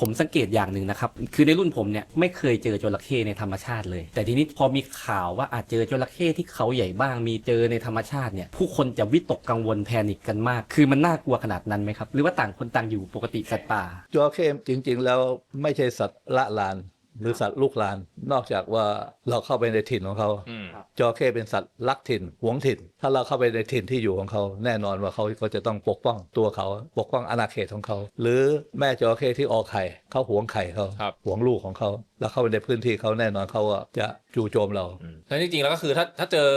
ผมสังเกตอย่างหนึ่งนะครับ คือในรุ่นผมเนี่ยไม่เคยเจอจระเข้ในธรรมชาติเลย แต่ทีนี้พอมีข่าวว่าอาจเจอจระเข้ที่เขาใหญ่บ้าง มีเจอในธรรมชาติเนี่ย ผู้คนจะวิตกกังวลแพนิคกันมาก คือมันน่ากลัวขนาดนั้นไหมครับ หรือว่าต่างคนต่างอยู่ปกติสัตว์ป่าจระเข้จริง ๆ แล้วไม่ใช่สัตว์ละลาน หรือสัตว์ลูกลาน นอกจากว่าเราเข้าไปในถิ่นของเขาอืมจระเข้เป็นสัตว์รักถิ่นหวงถิ่น ถ้าเราเข้าไปในถิ่นที่อยู่ของเขา แน่นอนว่าเขาก็จะต้องปกป้องตัวเขา ปกป้องอาณาเขตของเขา หรือแม่จระเข้ที่ออกไข่เขาหวงไข่เขาครับหวงลูกของเขา แล้วเข้าไปในพื้นที่เขาแน่นอนเขาก็จะจู่โจมเราแล้วจริงๆแล้วก็คือถ้าถ้าเจอ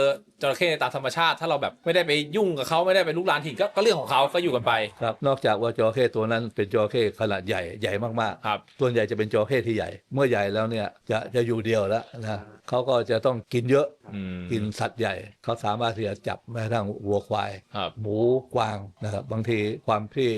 จระเข้ในตามธรรมชาติ ถ้าเราแบบไม่ได้ไปยุ่งกับเขาไม่ได้ไปลุกลานถิ่นก็ก็เรื่องของเขาก็อยู่กันไป ครับนอกจากว่าจระเข้ตัวนั้นเป็นจระเข้ขนาดใหญ่ใหญ่มากๆครับส่วนใหญ่จะเป็นจระเข้ที่ใหญ่ เมื่อใหญ่แล้วเนี่ยจะจะอยู่เดียวแล้วนะเขาก็จะต้องกินเยอะอืม กินสัตว์ใหญ่ เขาสามารถที่จะจับแม้กระทั่งวัวควายครับหมูกวางนะครับ บางทีความที่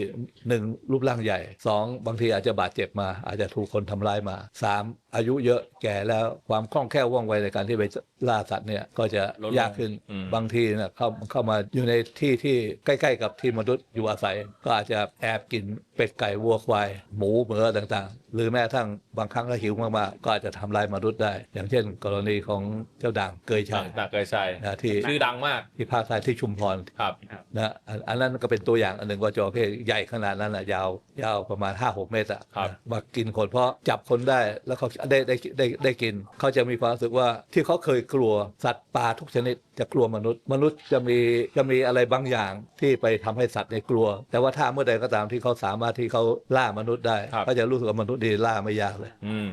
หนึ่งรูปร่างใหญ่สองบางทีอาจจะบาดเจ็บมา อาจจะถูกคนทำร้ายมาสามอายุเยอะแก่แล้วความคล่องแคล่วว่องไวในการที่ไปล่าสัตว์เนี่ยก็จะลดลงยากขึ้นอืมบางทีเนี่ยเข้าเข้ามาอยู่ในที่ที่ใกล้ ๆ กับที่มนุษย์อยู่อาศัย ก็อาจจะแอบกินเป็ดไก่วัวควาย หมูเหมือต่างๆ หรือแม้กระทั่งบางครั้งก็หิวมากๆก็อาจจะทำลายมนุษย์ได้ อย่างเช่น กรณีของเจ้าด่างเกยชัยหนักเกยชัยนะที่ชื่อดังมากที่ภาคใต้ที่ชุมพรครับนะอันอันนั้นก็เป็นตัวอย่างอันหนึ่งว่าจระเข้ใหญ่ขนาดนั้นอะยาวยาวประมาณ 5 6 เมตรอะครับนะมากินคนเพราะจับคนได้แล้วเขาได้ได้ได้ได้กิน เขาจะมีความรู้สึกว่าที่เขาเคยกลัวสัตว์ป่าทุกชนิดจะกลัวมนุษย์ มนุษย์จะมีจะมีอะไรบางอย่างที่ไปทำให้สัตว์ในยกลัว แต่ว่าถ้าเมื่อใดก็ตามที่เขาสามารถที่เขาล่ามนุษย์ได้ครับเขาจะรู้สึกว่ามนุษย์ดีล่าไม่ยากเลยอืม